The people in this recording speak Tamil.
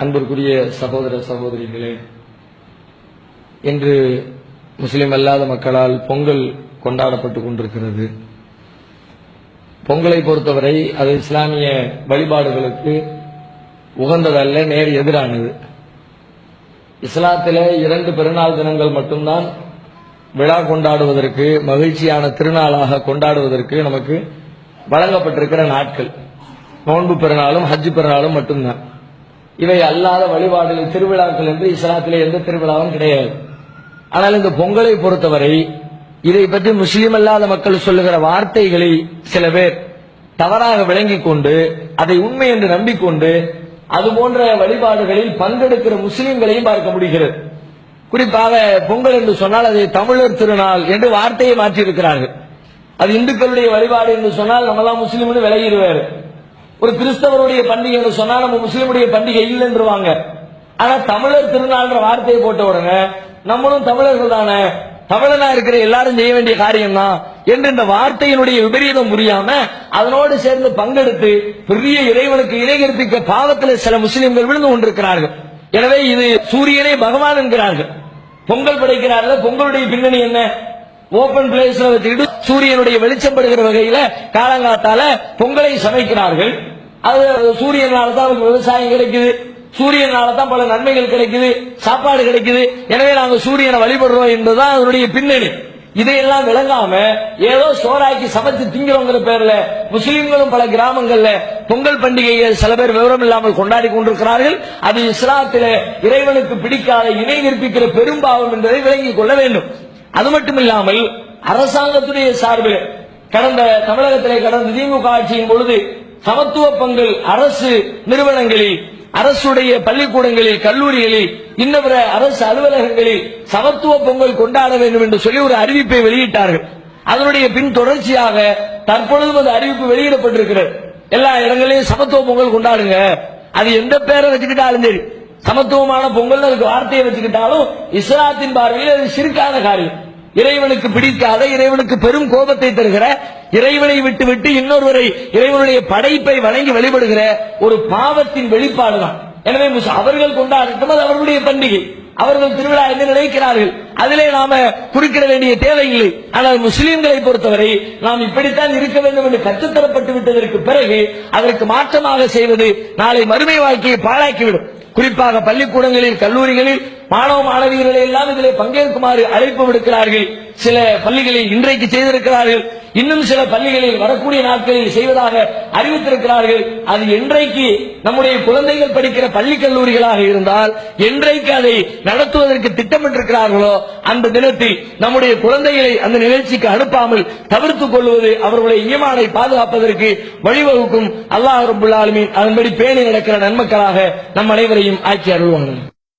அன்பிற்குரிய சகோதர சகோதரிகளே இன்று முஸ்லிம் அல்லாத மக்களால் பொங்கல் கொண்டாடப்பட்டுக் கொண்டிருக்கிறது. பொங்கலை பொறுத்தவரை அது இஸ்லாமிய வழிபாடுகளுக்கு உகந்ததல்ல நேர் எதிரானது. இஸ்லாத்திலே இரண்டு பெருநாள் தினங்கள் மட்டும்தான் விழா கொண்டாடுவதற்கு மகிழ்ச்சியான திருநாளாக கொண்டாடுவதற்கு நமக்கு வழங்கப்பட்டிருக்கிற நாட்கள். நோன்பு பெருநாளும் ஹஜ் பெருநாளும் மட்டும்தான். இவை அல்லாத வழிபாடுகள் திருவிழாக்கள் என்று இஸ்லாத்திலே எந்த திருவிழாவும் கிடையாது. ஆனால் இந்த பொங்கலை பொறுத்தவரை இதை பற்றி முஸ்லீம் அல்லாத மக்கள் சொல்லுகிற வார்த்தைகளை சில பேர் தவறாக விளங்கிக் கொண்டு அதை உண்மை என்று நம்பிக்கொண்டு அது போன்ற வழிபாடுகளில் பங்கெடுக்கிற முஸ்லீம்களையும் பார்க்க முடிகிறது. குறிப்பாக பொங்கல் என்று சொன்னால் அதை தமிழர் திருநாள் என்று வார்த்தையை மாற்றியிருக்கிறார்கள். அது இந்துக்களுடைய வழிபாடு என்று சொன்னால் நம்மலாம் முஸ்லீம்னு விலகிடுவார். ஒரு கிறிஸ்தவருடைய பண்டிகை என்று சொன்னால் நம்ம முஸ்லீமுடைய பண்டிகை இல்லைன்றுவாங்க. ஆனா தமிழர் திருநாள்ன்ற வார்த்தையை போட்ட உடனே நம்மளும் தமிழர்கள் தானே தமிழனா இருக்கிற எல்லாரும் செய்ய வேண்டிய காரியம் தான் என்று இந்த வார்த்தையினுடைய விபரீதம் புரியாம அதனோடு சேர்ந்து பங்கெடுத்து பெரிய இறைவனுக்கு இணைகரிப்பிக்க பாவத்தில் சில முஸ்லிம்கள் விழுந்து கொண்டிருக்கிறார்கள். எனவே இது சூரியனே பகவான் என்கிறார்கள். பொங்கல் படைக்கிறார்கள் பொங்கலுடைய பின்னணி என்ன? ஓபன் பிளேஸ்ல வச்சுக்கிட்டு சூரியனுடைய வெளிச்சம் படுகிற வகையில காலங்காத்தால பொங்கலை சமைக்கிறார்கள். அது சூரியனால தான் நமக்கு விவசாயம் கிடைக்குது. சூரியனால தான் பல நன்மைகள் கிடைக்குது. சாப்பாடு கிடைக்குது. எனவே நாங்க சூரியனை வழிபடுறோம் என்பதுதான் அதனுடைய பின்னணி. இதையெல்லாம் விளங்காம ஏதோ சோறாக்கி சமைச்சு திங்கிறோங்கிற பேர்ல முஸ்லிம்களும் பல கிராமங்கள்ல பொங்கல் பண்டிகையை சில பேர் விவரம் இல்லாமல் கொண்டாடி கொண்டிருக்கிறார்கள். அது இஸ்லாத்தில இறைவனுக்கு பிடிக்காத இணை நிற்பிக்கிற பெரும்பாவம் என்பதை விளங்கிக் கொள்ள வேண்டும். அது மட்டும் இல்லாமல் அரசாங்கத்துடைய சார்பில் கடந்த தமிழகத்திலே கடந்த திமுக ஆட்சியின் பொழுது சமத்துவ பங்கல் அரசு நிறுவனங்களில் அரசுடைய பள்ளிக்கூடங்களில் கல்லூரிகளில் இன்னபிற அரசு அலுவலகங்களில் சமத்துவ பொங்கல் கொண்டாட வேண்டும் என்று சொல்லி ஒரு அறிவிப்பை வெளியிட்டார்கள். அதனுடைய பின் தொடர்ச்சியாக தற்பொழுதும் அந்த அறிவிப்பு வெளியிடப்பட்டிருக்கிறது. எல்லா இடங்களிலும் சமத்துவ பொங்கல் கொண்டாடுங்க. அது எந்த பேரை வச்சுக்கிட்டாலும் சரி. சமத்துவமான பொங்கல் அதுக்கு வார்த்தையை வச்சுக்கிட்டாலும் இஸ்லாத்தின் பார்வையில் அது சிறுக்கான காரியம். இறைவனுக்கு பிடிக்காத இறைவனுக்கு பெரும் கோபத்தை தருகிற இறைவனை விட்டு விட்டு இன்னொருவரை இறைவனுடைய படைப்பை வணங்கி வழிபடுகிற ஒரு பாவத்தின் வெளிப்பாடுதான். எனவே அவர்கள் கொண்டாடட்டும் அது அவர்களுடைய பண்டிகை. அவர்கள் திருவிழா என்று நினைக்கிறார்கள். அதிலே நாம குறுக்கிட வேண்டிய தேவையில்லை ஆனால் முஸ்லீம்களை பொறுத்தவரை நாம் இப்படித்தான் இருக்க வேண்டும் என்று கற்றுத்தரப்பட்டு விட்டதற்கு பிறகு அதற்கு மாற்றமாக செய்வது நாளை மறுமை வாழ்க்கையை பாழாக்கிவிடும். குறிப்பாக பள்ளிக்கூடங்களில் கல்லூரிகளில் மாணவ மாணவியர்களை எல்லாம் இதில் பங்கேற்குமாறு அழைப்பு விடுக்கிறார்கள். சில பள்ளிகளில் இன்றைக்கு செய்திருக்கிறார்கள். இன்னும் சில பள்ளிகளில் வரக்கூடிய நாட்களில் செய்வதாக அறிவித்திருக்கிறார்கள். அது என்றைக்கு நம்முடைய குழந்தைகள் படிக்கிற பள்ளி கல்லூரிகளாக இருந்தால் என்றைக்கு அதை நடத்துவதற்கு திட்டமிட்டிருக்கிறார்களோ அந்த தினத்தில் நம்முடைய குழந்தைகளை அந்த நிகழ்ச்சிக்கு அனுப்பாமல் தவிர்த்துக் கொள்வது அவர்களுடைய ஈமானை பாதுகாப்பதற்கு வழிவகுக்கும். அல்லாஹ் ரபுல் அதன்படி பேணி நடக்கிற நன்மக்களாக நம் அனைவரையும் ஆட்சி அருள்வாங்க